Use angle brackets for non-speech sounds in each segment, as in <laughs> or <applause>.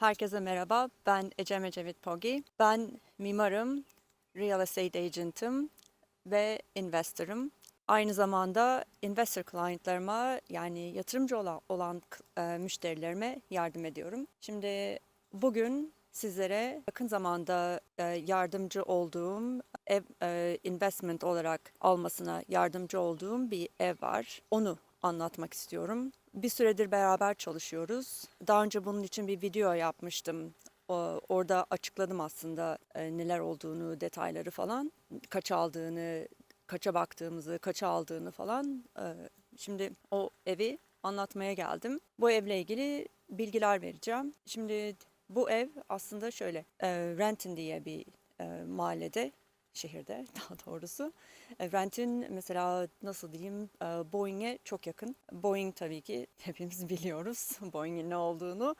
Herkese merhaba. Ben Ecem Ecevit Pogi. Ben mimarım, real estate agent'ım ve investor'ım. Aynı zamanda investor client'larıma yani yatırımcı olan, olan e, müşterilerime yardım ediyorum. Şimdi bugün sizlere yakın zamanda e, yardımcı olduğum ev e, investment olarak almasına yardımcı olduğum bir ev var. Onu anlatmak istiyorum. Bir süredir beraber çalışıyoruz. Daha önce bunun için bir video yapmıştım. Orada açıkladım aslında e, neler olduğunu, detayları falan. Kaça aldığını, kaça baktığımızı, kaça aldığını falan. E, Şimdi o evi anlatmaya geldim. Bu evle ilgili bilgiler vereceğim. Şimdi bu ev aslında şöyle, e, Renton diye bir mahallede, şehirde <laughs> daha doğrusu. E, Renton mesela nasıl diyeyim e, Boeing'e çok yakın. Boeing tabii ki <laughs> hepimiz biliyoruz <laughs> Boeing'in ne olduğunu.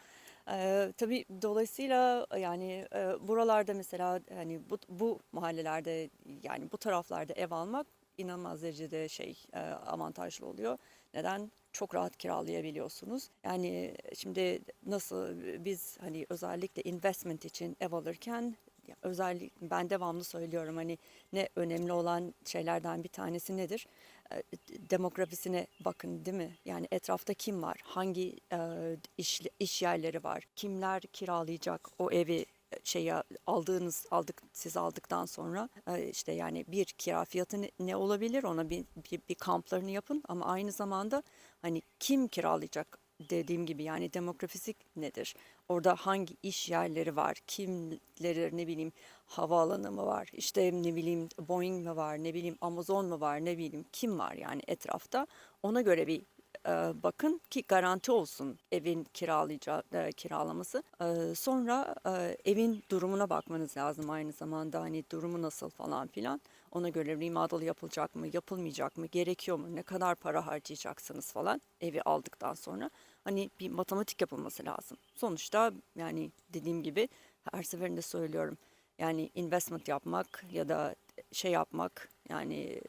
E, tabii dolayısıyla yani buralarda mesela hani bu, bu mahallelerde yani bu taraflarda ev almak inanılmaz derecede şey avantajlı oluyor. Neden? Çok rahat kiralayabiliyorsunuz. Yani şimdi nasıl biz hani özellikle investment için ev alırken özellikle ben devamlı söylüyorum hani ne önemli olan şeylerden bir tanesi nedir? Demografisine bakın değil mi? Yani etrafta kim var? Hangi iş, iş yerleri var? Kimler kiralayacak o evi şeyi aldığınız aldık siz aldıktan sonra işte yani bir kira fiyatı ne, ne olabilir ona bir, bir bir kamplarını yapın ama aynı zamanda hani kim kiralayacak dediğim gibi yani demografisi nedir? Orada hangi iş yerleri var? Kimleri ne bileyim havaalanı mı var? İşte ne bileyim Boeing mi var? Ne bileyim Amazon mu var? Ne bileyim kim var yani etrafta? Ona göre bir e, bakın ki garanti olsun evin kiralayacağı e, kiralaması. E, sonra evin durumuna bakmanız lazım aynı zamanda hani durumu nasıl falan filan. Ona göre remodel yapılacak mı, yapılmayacak mı, gerekiyor mu, ne kadar para harcayacaksınız falan evi aldıktan sonra. Hani bir matematik yapılması lazım. Sonuçta yani dediğim gibi her seferinde söylüyorum. Yani investment yapmak ya da şey yapmak yani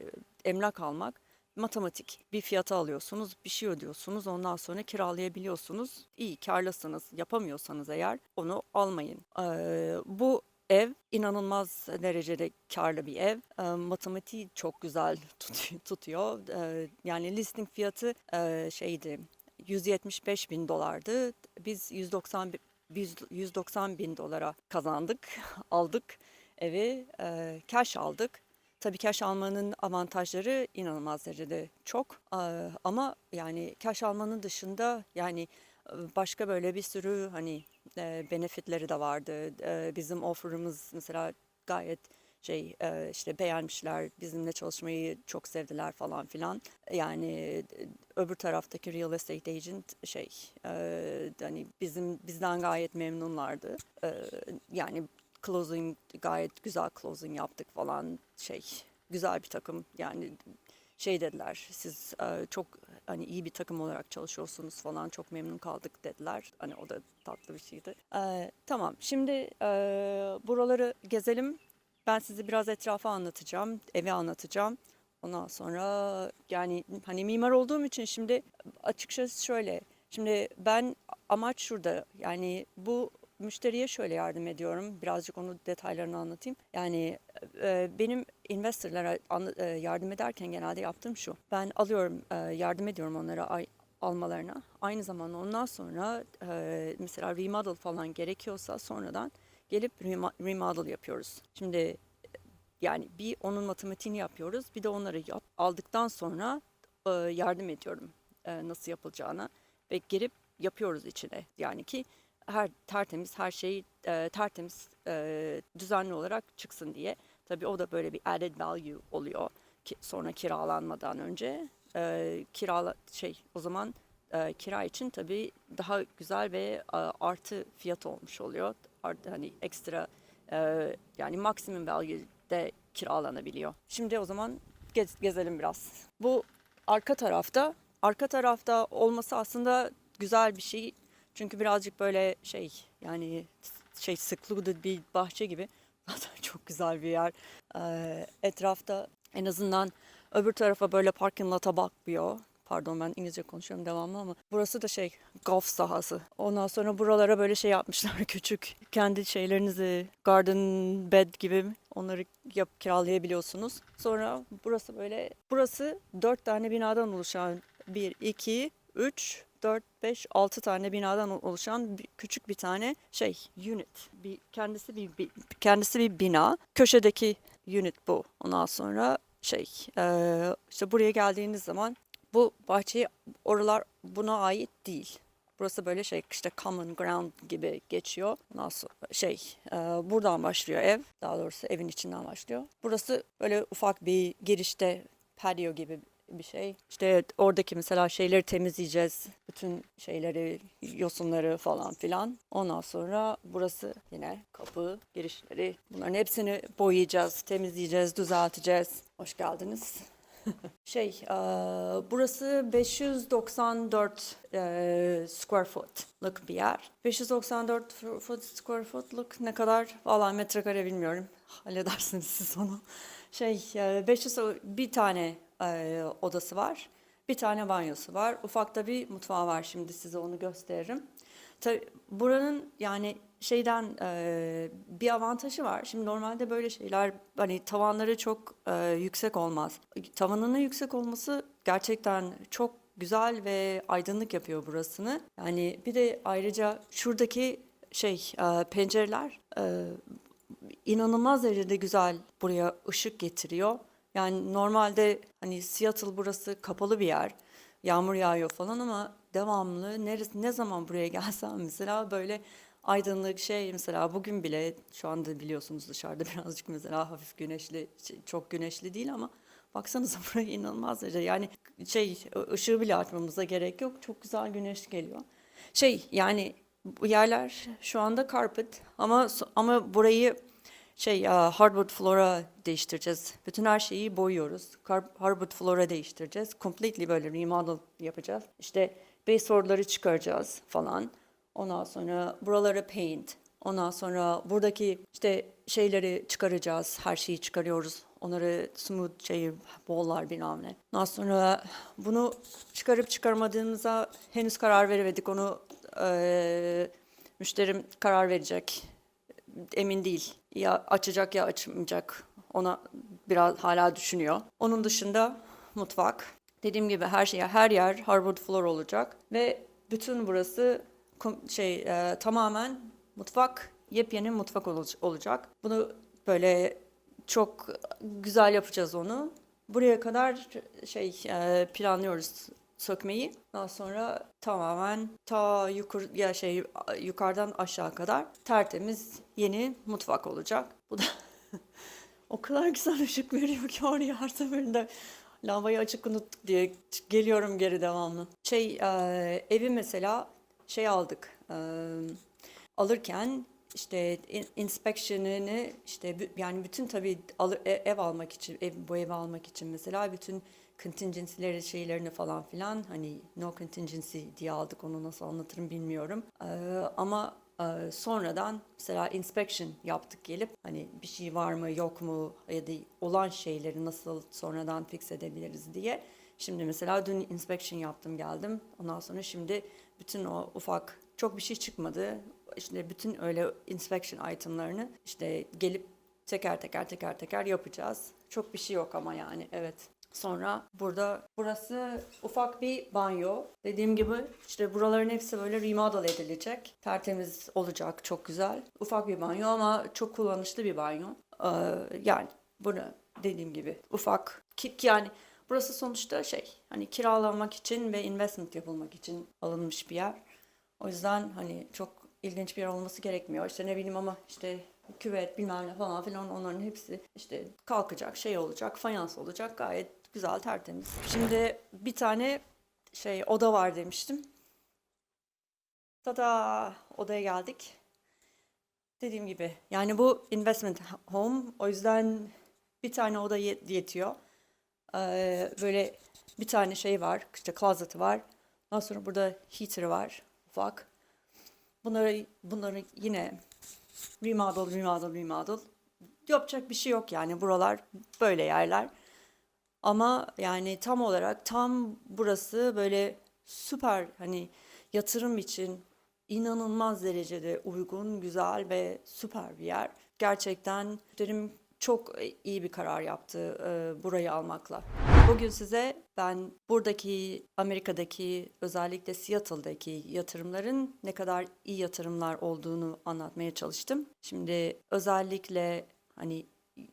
emlak almak matematik. Bir fiyata alıyorsunuz, bir şey ödüyorsunuz, ondan sonra kiralayabiliyorsunuz. İyi, karlısınız. Yapamıyorsanız eğer onu almayın. Ee, bu ev inanılmaz derecede karlı bir ev. Ee, matematiği çok güzel <laughs> tut- tutuyor. Ee, yani listing fiyatı e, şeydi 175 bin dolardı. Biz 190 bi- biz 190 bin dolara kazandık, <laughs> aldık evi, e, cash aldık. Tabii cash almanın avantajları inanılmaz derecede çok. Ama yani cash almanın dışında yani başka böyle bir sürü hani benefitleri de vardı. Bizim offer'ımız mesela gayet şey işte beğenmişler, bizimle çalışmayı çok sevdiler falan filan. Yani öbür taraftaki real estate agent şey hani bizim bizden gayet memnunlardı. Yani closing gayet güzel closing yaptık falan şey güzel bir takım yani şey dediler siz e, çok hani iyi bir takım olarak çalışıyorsunuz falan çok memnun kaldık dediler hani o da tatlı bir şeydi. E, tamam şimdi e, buraları gezelim ben size biraz etrafı anlatacağım evi anlatacağım. Ondan sonra yani hani mimar olduğum için şimdi açıkçası şöyle. Şimdi ben amaç şurada yani bu müşteriye şöyle yardım ediyorum. Birazcık onu detaylarını anlatayım. Yani e, benim investorlara e, yardım ederken genelde yaptığım şu. Ben alıyorum, e, yardım ediyorum onlara almalarına. Aynı zamanda ondan sonra mesela remodel falan gerekiyorsa sonradan gelip remodel yapıyoruz. Şimdi yani bir onun matematiğini yapıyoruz. Bir de onları yap, aldıktan sonra yardım ediyorum nasıl yapılacağına ve girip yapıyoruz içine. Yani ki her tertemiz her şey e, tertemiz e, düzenli olarak çıksın diye. Tabii o da böyle bir added value oluyor ki sonra kiralanmadan önce e, kirala şey o zaman e, kira için tabii daha güzel ve e, artı fiyat olmuş oluyor. Artı hani ekstra e, yani maksimum value'de kiralanabiliyor. Şimdi o zaman gez- gezelim biraz. Bu arka tarafta arka tarafta olması aslında güzel bir şey. Çünkü birazcık böyle şey yani şey secluded bir bahçe gibi. <laughs> Zaten çok güzel bir yer. Ee, etrafta en azından öbür tarafa böyle parking lot'a bakmıyor. pardon ben İngilizce konuşuyorum devamlı ama burası da şey golf sahası. Ondan sonra buralara böyle şey yapmışlar <laughs> küçük kendi şeylerinizi garden bed gibi onları yap kiralayabiliyorsunuz. Sonra burası böyle burası dört tane binadan oluşan bir, iki, üç, 4, 5, 6 tane binadan oluşan küçük bir tane şey unit. Bir, kendisi bir, bir kendisi bir bina. Köşedeki unit bu. Ondan sonra şey eee, işte buraya geldiğiniz zaman bu bahçeyi oralar buna ait değil. Burası böyle şey işte common ground gibi geçiyor. Sonra şey eee, buradan başlıyor ev. Daha doğrusu evin içinden başlıyor. Burası böyle ufak bir girişte patio gibi bir şey. İşte oradaki mesela şeyleri temizleyeceğiz. Bütün şeyleri, yosunları falan filan. Ondan sonra burası yine kapı, girişleri. Bunların hepsini boyayacağız, temizleyeceğiz, düzelteceğiz. Hoş geldiniz. <laughs> Şey, eee, burası 594 eee, square foot'luk bir yer. 594 f- foot square foot'luk ne kadar? Vallahi metrekare bilmiyorum. Halledersiniz siz onu. Şey, eee, 500 o- bir tane eee, odası var. Bir tane banyosu var. Ufakta bir mutfağı var. Şimdi size onu gösteririm. Tabii buranın yani şeyden eee, bir avantajı var. Şimdi normalde böyle şeyler hani tavanları çok eee, yüksek olmaz. Tavanının yüksek olması gerçekten çok güzel ve aydınlık yapıyor burasını. Yani bir de ayrıca şuradaki şey eee, pencereler eee, inanılmaz derecede güzel buraya ışık getiriyor. Yani normalde hani Seattle burası kapalı bir yer. Yağmur yağıyor falan ama devamlı neresi, ne zaman buraya <laughs> gelsem mesela böyle aydınlık şey mesela bugün bile şu anda biliyorsunuz dışarıda <laughs> birazcık mesela hafif güneşli şey, çok güneşli değil ama baksanıza <laughs> buraya inanılmaz derece yani şey ışığı bile açmamıza gerek yok çok güzel güneş geliyor. Şey yani bu yerler şu anda carpet ama ama burayı şey hardwood flora değiştireceğiz. Bütün her şeyi boyuyoruz. Hardwood flora değiştireceğiz. Completely böyle remodel yapacağız. İşte baseboardları çıkaracağız falan. Ondan sonra buralara paint. Ondan sonra buradaki işte şeyleri çıkaracağız. Her şeyi çıkarıyoruz. Onları smooth şey bollar bilmem ne. Ondan sonra bunu çıkarıp çıkarmadığımıza henüz karar veremedik. Onu eee, müşterim karar verecek emin değil. Ya açacak ya açmayacak. Ona biraz hala düşünüyor. Onun dışında mutfak. Dediğim gibi her şey her yer hardwood floor olacak ve bütün burası şey e, tamamen mutfak yepyeni mutfak ol- olacak. Bunu böyle çok güzel yapacağız onu. Buraya kadar şey e, planlıyoruz sökmeyi. Daha sonra tamamen ta yukarı ya şey yukarıdan aşağı kadar tertemiz yeni mutfak olacak. Bu da <laughs> o kadar güzel ışık veriyor ki oraya her seferinde lambayı açık unuttuk diye geliyorum geri devamlı. Şey e, evi mesela şey aldık alırken işte in- inspection'ını işte yani bütün tabii e- ev almak için ev bu evi almak için mesela bütün contingency'leri şeylerini falan filan hani no contingency diye aldık onu nasıl anlatırım bilmiyorum. Ee, ama e, sonradan mesela inspection yaptık gelip hani bir şey var mı yok mu ya da olan şeyleri nasıl sonradan fix edebiliriz diye. Şimdi mesela dün inspection yaptım geldim. Ondan sonra şimdi bütün o ufak çok bir şey çıkmadı. İşte bütün öyle inspection itemlarını işte gelip teker teker teker teker yapacağız. Çok bir şey yok ama yani evet. Sonra burada burası ufak bir banyo. Dediğim gibi işte buraların hepsi böyle remodel edilecek. Tertemiz olacak çok güzel. Ufak bir banyo ama çok kullanışlı bir banyo. Ee, yani bunu dediğim gibi ufak ki yani burası sonuçta şey hani kiralamak için ve investment yapılmak için alınmış bir yer. O yüzden hani çok ilginç bir yer olması gerekmiyor. İşte ne bileyim ama işte küvet bilmem ne falan filan onların hepsi işte kalkacak şey olacak fayans olacak gayet güzel tertemiz. Şimdi bir tane şey oda var demiştim. Tada odaya geldik. Dediğim gibi yani bu investment home o yüzden bir tane oda yet- yetiyor. Ee, böyle bir tane şey var işte closet'ı var. Ondan sonra burada heater'ı var ufak. Bunları bunları yine remodel remodel remodel yapacak bir şey yok yani buralar böyle yerler. Ama yani tam olarak tam burası böyle süper hani yatırım için inanılmaz derecede uygun, güzel ve süper bir yer. Gerçekten derim çok iyi bir karar yaptı burayı almakla. Bugün size ben buradaki Amerika'daki özellikle Seattle'daki yatırımların ne kadar iyi yatırımlar olduğunu anlatmaya çalıştım. Şimdi özellikle hani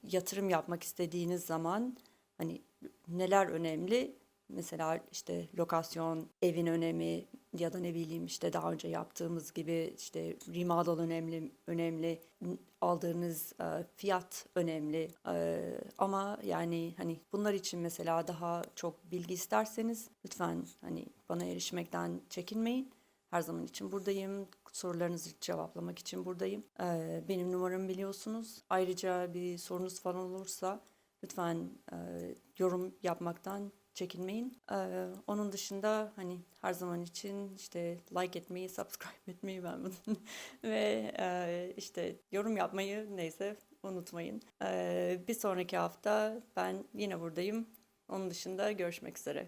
yatırım yapmak istediğiniz zaman hani neler önemli? Mesela işte lokasyon, evin önemi ya da ne bileyim işte daha önce yaptığımız gibi işte remodel önemli, önemli aldığınız e, fiyat önemli E, ama yani hani bunlar için mesela daha çok bilgi isterseniz lütfen hani bana erişmekten çekinmeyin. Her zaman için buradayım. Sorularınızı cevaplamak için buradayım. E, benim numaramı biliyorsunuz. Ayrıca bir sorunuz falan olursa lütfen yorum yapmaktan çekinmeyin. Ee, onun dışında hani her zaman için işte like etmeyi, subscribe etmeyi ben bunu <laughs> ve e, işte yorum yapmayı neyse unutmayın. Ee, bir sonraki hafta ben yine buradayım. Onun dışında görüşmek üzere.